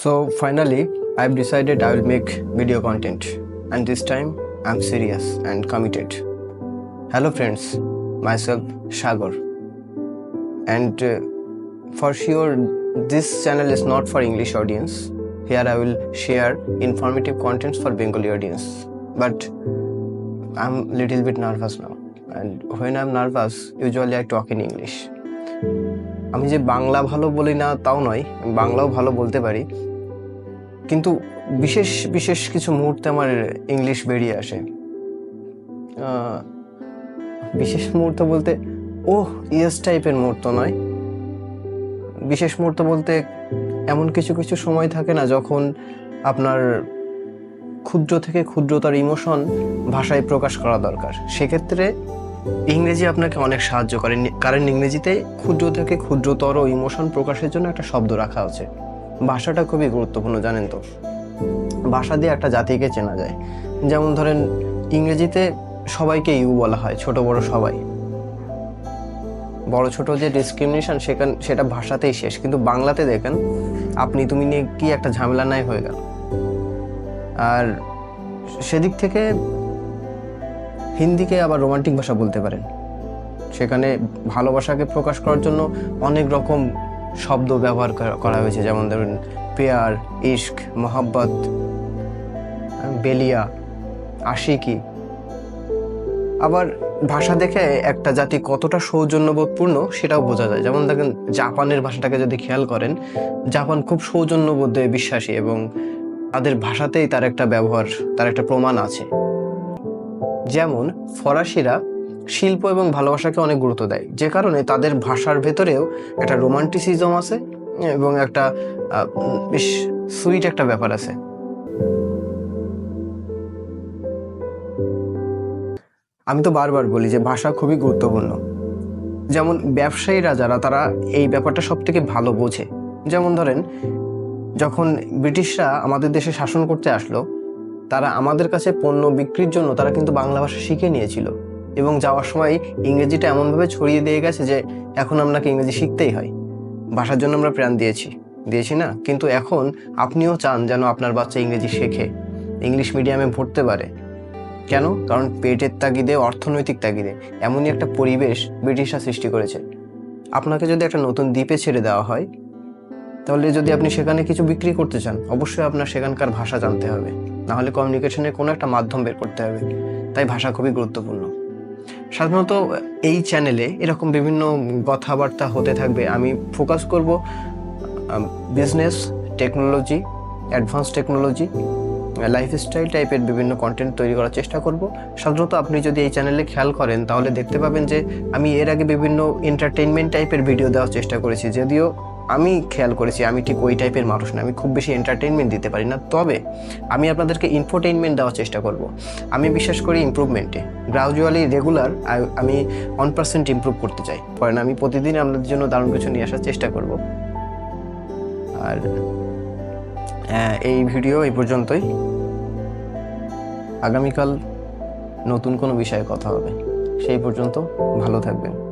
So finally, I've decided I will make video content, and this time I'm serious and committed. Hello, friends, myself Shagor, and uh, for sure, this channel is not for English audience. Here I will share informative contents for Bengali audience, but I'm a little bit nervous now, and when I'm nervous, usually I talk in English. আমি যে বাংলা ভালো বলি না তাও নয় বাংলাও ভালো বলতে পারি। কিন্তু বিশেষ বিশেষ কিছু মুহূর্তে আমার ইংলিশ বেরিয়ে আসে। বিশেষ মুহূর্ত বলতে ও ইয়েস টাইপের মুহূর্ত নয়। বিশেষ মুহূর্ত বলতে এমন কিছু কিছু সময় থাকে না যখন আপনার ক্ষুদ্র থেকে ক্ষুদ্রতার ইমোশন ভাষায় প্রকাশ করা দরকার। সেক্ষেত্রে ইংরেজি আপনাকে অনেক সাহায্য করে। কারণ ইংরেজিতে ক্ষুদ্র থেকে ক্ষুদ্রতর ইমোশন প্রকাশের জন্য একটা শব্দ রাখা আছে। ভাষাটা খুবই গুরুত্বপূর্ণ, জানেন তো। ভাষা দিয়ে একটা জাতিকে চেনা যায়। যেমন ধরেন, ইংরেজিতে সবাইকে ইউ বলা হয়, ছোট বড় সবাই। বড় ছোট যে ডিসক্রিমিনেশন সেখান সেটা ভাষাতেই শেষ। কিন্তু বাংলাতে দেখেন, আপনি তুমি নিয়ে কি একটা ঝামেলা নাই হয়ে গেল। আর সেদিক থেকে হিন্দিকে আবার রোমান্টিক ভাষা বলতে পারেন। সেখানে ভালোবাসাকে প্রকাশ করার জন্য অনেক রকম শব্দ ব্যবহার করা- হয়েছে। যেমন ধরুন, পেয়ার, ইশক, মোহাব্বত বেলিয়া, আশিকি। আবার ভাষা দেখে একটা জাতি কতটা সৌজন্যবোধপূর্ণ সেটাও বোঝা যায়। যেমন দেখেন, জাপানের ভাষাটাকে যদি খেয়াল করেন, জাপান খুব সৌজন্যবোধে বিশ্বাসী এবং তাদের ভাষাতেই তার একটা ব্যবহার, তার একটা প্রমাণ আছে। যেমন ফরাসিরা শিল্প এবং ভালোবাসাকে অনেক গুরুত্ব দেয়। যে কারণে তাদের ভাষার ভেতরেও একটা রোমান্টিসিজম আছে এবং একটা বেশ সুইট একটা ব্যাপার আছে। আমি তো বারবার বলি যে ভাষা খুবই গুরুত্বপূর্ণ। যেমন ব্যবসায়ীরা যারা, তারা এই ব্যাপারটা সব থেকে ভালো বোঝে। যেমন ধরেন, যখন ব্রিটিশরা আমাদের দেশে শাসন করতে আসলো তারা আমাদের কাছে পণ্য বিক্রির জন্য তারা কিন্তু বাংলা ভাষা শিখে নিয়েছিল। এবং যাওয়ার সময় ইংরেজিটা এমনভাবে ছড়িয়ে দিয়ে গেছে যে এখন আপনাকে ইংরেজি শিখতেই হয়। ভাষার জন্য আমরা প্রাণ দিয়েছি। দিয়েছি না, কিন্তু এখন আপনিও চান যেন আপনার বাচ্চা ইংরেজি শেখে। ইংলিশ মিডিয়ামে পড়তে পারে। কেন? কারণ পেটের তাগিদে, অর্থনৈতিক তাগিদে এমনই একটা পরিবেশ ব্রিটিশরা সৃষ্টি করেছে। আপনাকে যদি একটা নতুন দ্বীপে ছেড়ে দেওয়া হয়, তাহলে যদি আপনি সেখানে কিছু বিক্রি করতে চান, অবশ্যই আপনার সেখানকার ভাষা জানতে হবে। নাহলে কমিউনিকেশনের কোনো একটা মাধ্যম বের করতে হবে। তাই ভাষা খুবই গুরুত্বপূর্ণ। সাধারণত এই চ্যানেলে এরকম বিভিন্ন কথাবার্তা হতে থাকবে। আমি ফোকাস করব business technology advance technology lifestyle টাইপের বিভিন্ন কন্টেন্ট তৈরি করার চেষ্টা করব। সাধারণত আপনি যদি এই চ্যানেলে খেয়াল করেন, তাহলে দেখতে পাবেন যে আমি এর আগে বিভিন্ন এন্টারটেইনমেন্ট টাইপের ভিডিও দেওয়ার চেষ্টা করেছি। যদিও আমি খেয়াল করেছি আমি ঠিক ওই টাইপের মানুষ না আমি খুব বেশি এন্টারটেইনমেন্ট দিতে পারি না। তবে আমি আপনাদেরকে ইনফোটেইনমেন্ট দেওয়ার চেষ্টা করব। আমি বিশ্বাস করি ইমপ্রুভমেন্টে গ্রাজুয়ালি রেগুলার আমি ওয়ান পার্সেন্ট ইমপ্রুভ করতে চাই। কারণ আমি প্রতিদিন আপনাদের জন্য দারুণ কিছু নিয়ে আসার চেষ্টা করব। আর আহ, এই ভিডিও এই পর্যন্তই। আগামীকাল নতুন কোনো বিষয়ে কথা হবে। সেই পর্যন্ত ভালো থাকবেন।